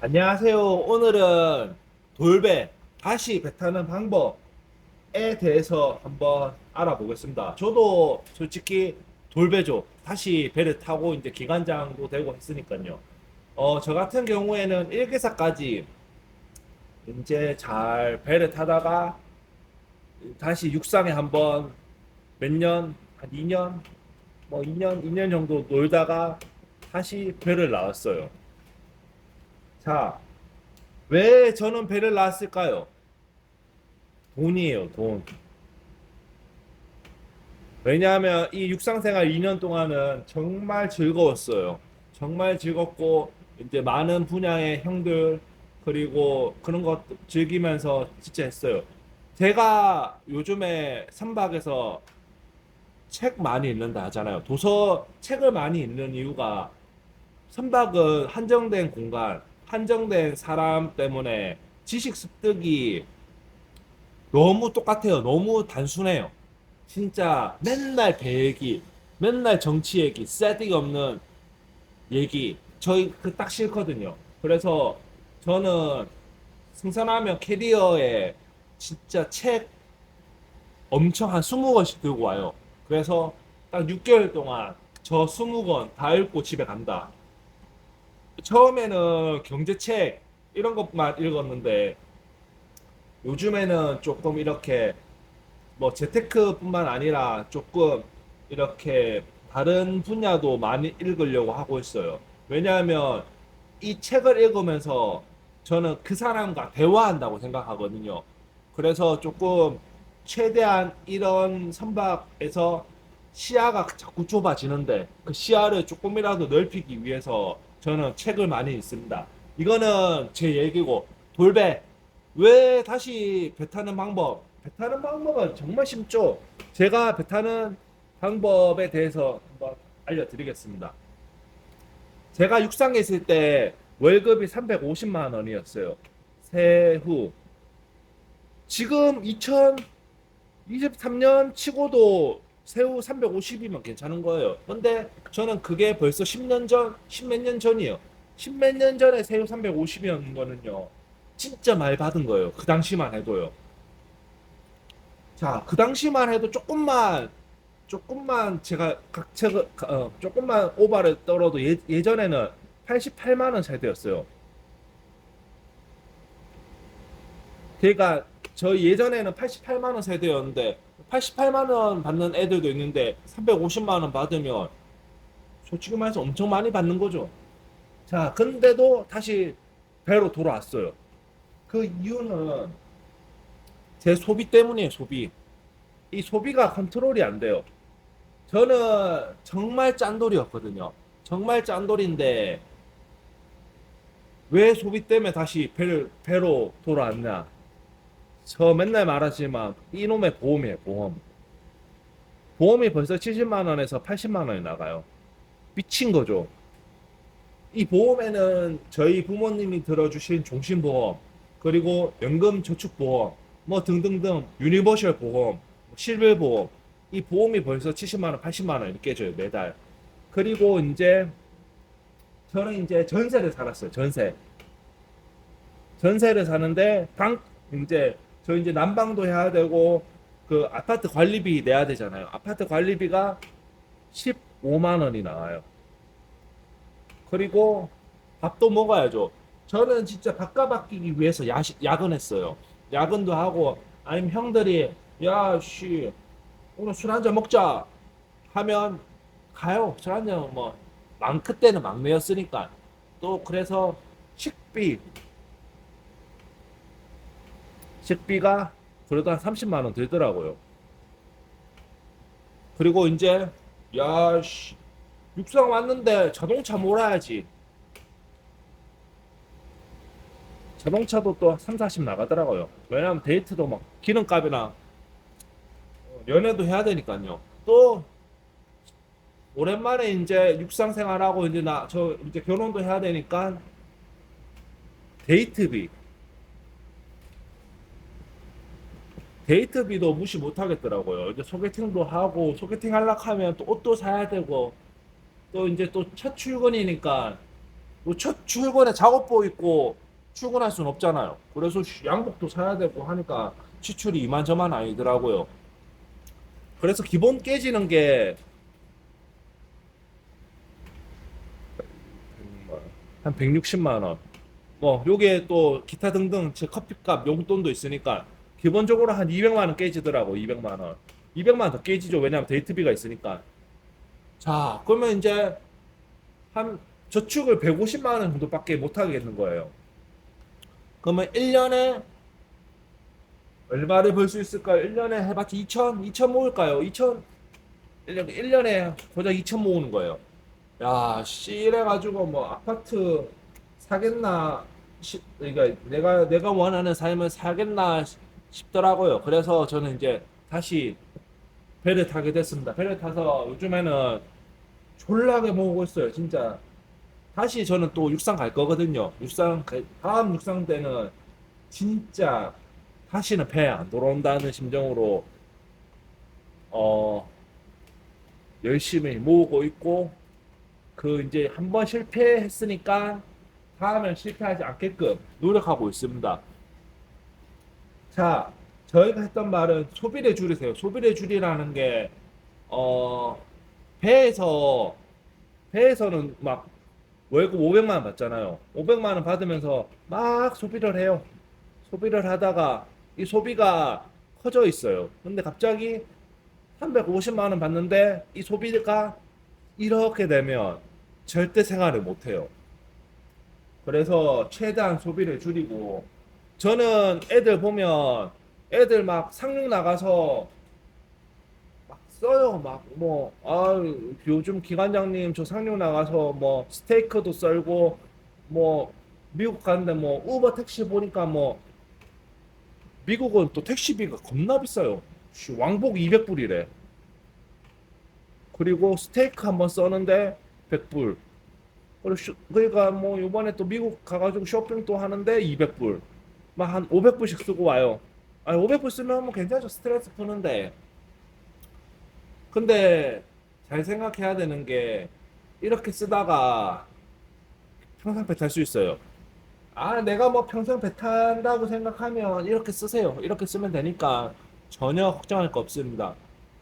안녕하세요. 오늘은 돌배, 다시 배 타는 방법에 대해서 한번 알아보겠습니다. 저도 솔직히 돌배죠. 다시 배를 타고 이제 기관장도 되고 했으니까요. 어, 저 같은 경우에는 1기사까지 이제 잘 배를 타다가 다시 육상에 한번 몇 년, 한 2년, 뭐 2년, 2년 정도 놀다가 다시 배를 나왔어요. 자, 왜 저는 배를 나왔을까요? 돈이에요, 돈. 왜냐하면 이 육상생활 2년 동안은 정말 즐거웠어요. 정말 즐겁고, 이제 많은 분야의 형들, 그리고 그런 것 즐기면서 진짜 했어요. 제가 요즘에 선박에서 책 많이 읽는다 하잖아요. 도서 책을 많이 읽는 이유가 선박은 한정된 공간, 한정된 사람 때문에 지식 습득이 너무 똑같아요. 너무 단순해요. 진짜 맨날 배 얘기, 맨날 정치 얘기, 세딩 없는 얘기, 저희 그 딱 싫거든요. 그래서 저는 승선하면 캐리어에 진짜 책 엄청 한 20권씩 들고 와요. 그래서 딱 6개월 동안 저 20권 다 읽고 집에 간다. 처음에는 경제책 이런 것만 읽었는데 요즘에는 조금 이렇게 뭐 재테크뿐만 아니라 조금 이렇게 다른 분야도 많이 읽으려고 하고 있어요. 왜냐하면 이 책을 읽으면서 저는 그 사람과 대화한다고 생각하거든요. 그래서 조금 최대한 이런 선박에서 시야가 자꾸 좁아지는데 그 시야를 조금이라도 넓히기 위해서 저는 책을 많이 읽습니다. 이거는 제 얘기고 돌배 왜 다시 배 타는 방법? 배 타는 방법은 정말 쉽죠. 제가 배 타는 방법에 대해서 한번 알려드리겠습니다. 제가 육상에 있을 때 월급이 350만 원이었어요. 세후. 지금 2023년 치고도 세후 350이면 괜찮은 거예요. 근데 저는 그게 벌써 10년 전, 10몇 년 전이에요. 10몇 년 전에 세후 350이었는 거는요. 진짜 많이 받은 거예요. 그 당시만 해도요. 자, 그 당시만 해도 조금만 조금만 제가 각책을 어, 조금만 오바를 떨어도 예, 예전에는 88만 원 세대였어요. 그러니까 저 예전에는 88만 원 세대였는데 88만 원 받는 애들도 있는데 350만 원 받으면 솔직히 말해서 엄청 많이 받는 거죠. 자, 근데도 다시 배로 돌아왔어요. 그 이유는 제 소비 때문이에요, 소비. 이 소비가 컨트롤이 안 돼요. 저는 정말 짠돌이었거든요. 정말 짠돌인데 왜 소비 때문에 다시 배를, 배로 돌아왔냐? 저 맨날 말하지만 이놈의 보험이에요, 보험. 보험이 벌써 70만 원에서 80만 원이 나가요. 미친 거죠. 이 보험에는 저희 부모님이 들어주신 종신보험, 그리고 연금저축보험, 뭐 등등등 유니버셜 보험, 실비보험, 이 보험이 벌써 70만 원, 80만 원 이렇게 줘요 매달. 그리고 이제 저는 이제 전세를 살았어요. 전세. 전세를 사는데 방 이제 저 이제 난방도 해야 되고 그 아파트 관리비 내야 되잖아요. 아파트 관리비가 15만 원이 나와요. 그리고 밥도 먹어야죠. 저는 진짜 바꿔 바뀌기 위해서 야식 야근했어요. 야근도 하고 아니면 형들이 야 씨 오늘 술 한잔 먹자 하면 가요. 술 한잔 뭐막 그때는 막내였으니까 또 그래서 식비 식비가 한 30만 원 들더라고요. 그리고 이제 야씨 육상 왔는데 자동차 몰아야지. 자동차도 또 3, 40 나가더라고요. 왜냐면 데이트도 막 기름값이나 어, 연애도 해야 되니까요. 또 오랜만에 이제 육상 생활하고 이제 나 저 이제 결혼도 해야 되니까 데이트비 데이트비도 무시 못 하겠더라고요. 이제 소개팅도 하고 소개팅 하려고 하면 또 옷도 사야 되고 또 이제 또 첫 출근이니까 뭐첫 출근에 작업복 입고 출근할 수는 없잖아요. 그래서 양복도 사야 되고 하니까 지출이 이만저만 아니더라고요. 그래서 기본 깨지는 게 한 160만 원. 뭐 요게 또 기타 등등 제 커피값 용돈도 있으니까 기본적으로 한 200만 원 깨지더라고 200만 원. 200만 원 더 깨지죠. 왜냐면 데이트비가 있으니까. 자, 그러면 이제 한 저축을 150만 원 정도밖에 못 하겠는 거예요. 그러면 1년에 얼마를 벌 수 있을까요? 1년에 해봤자 2천? 2천 모을까요? 2천? 1년, 1년에 고작 2천 모으는 거예요. 야, 씨, 이래가지고 뭐 아파트 사겠나 싶, 그러니까 내가, 내가 원하는 삶을 살겠나 싶- 싶더라고요. 그래서 저는 이제 다시 배를 타게 됐습니다. 배를 타서 요즘에는 졸라게 모으고 있어요. 진짜. 다시 저는 또 육상 갈 거거든요. 육상, 갈- 다음 육상 때는 진짜 다시는 배안 돌아온다는 심정으로 어 열심히 모으고 있고 그 이제 한 번 실패했으니까 다음엔 실패하지 않게끔 노력하고 있습니다. 자, 저희가 했던 말은 소비를 줄이세요. 소비를 줄이라는 게 어 배에서 배에서는 막 월급 500만 원 받잖아요. 500만 원 받으면서 막 소비를 해요. 소비를 하다가 이 소비가 커져 있어요. 근데 갑자기 350만 원 받는데 이 소비가 이렇게 되면 절대 생활을 못 해요. 그래서 최대한 소비를 줄이고 저는 애들 보면 애들 막 상륙 나가서 막 써요. 막 뭐 아 요즘 기관장님 저 상륙 나가서 뭐 스테이크도 썰고 뭐 미국 가는데 뭐 우버 택시 보니까 뭐 미국은 또 택시비가 겁나 비싸요. 씨, 왕복 200불이래. 그리고 스테이크 한번 써는데 100불. 그리고 쇼- 그러니까 뭐 요번에 또 미국 가가지고 쇼핑 또 하는데 200불. 막 한 500불씩 쓰고 와요. 아니 500불 쓰면 뭐 괜찮죠. 스트레스 푸는데. 근데 잘 생각해야 되는 게 이렇게 쓰다가 평생 배탈 수 있어요. 아, 내가 뭐 평생 배 탄다고 생각하면 이렇게 쓰세요. 이렇게 쓰면 되니까 전혀 걱정할 거 없습니다.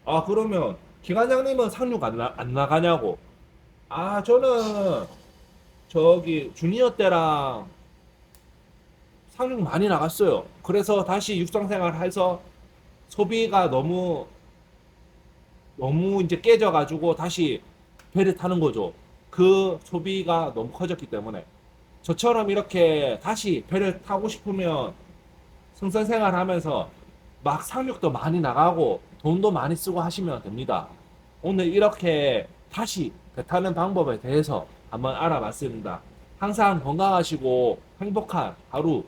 아, 그러면 기관장님은 상륙 안, 나, 안 나가냐고. 아, 저는 저기 주니어 때랑 상륙 많이 나갔어요. 그래서 다시 육상 생활 해서 소비가 너무 너무 이제 깨져가지고 다시 배를 타는 거죠. 그 소비가 너무 커졌기 때문에. 저처럼 이렇게 다시 배를 타고 싶으면 승선 생활 하면서 막 상륙도 많이 나가고 돈도 많이 쓰고 하시면 됩니다. 오늘 이렇게 다시 배 타는 방법에 대해서 한번 알아봤습니다. 항상 건강하시고 행복한 하루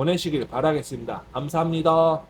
보내시길 바라겠습니다. 감사합니다.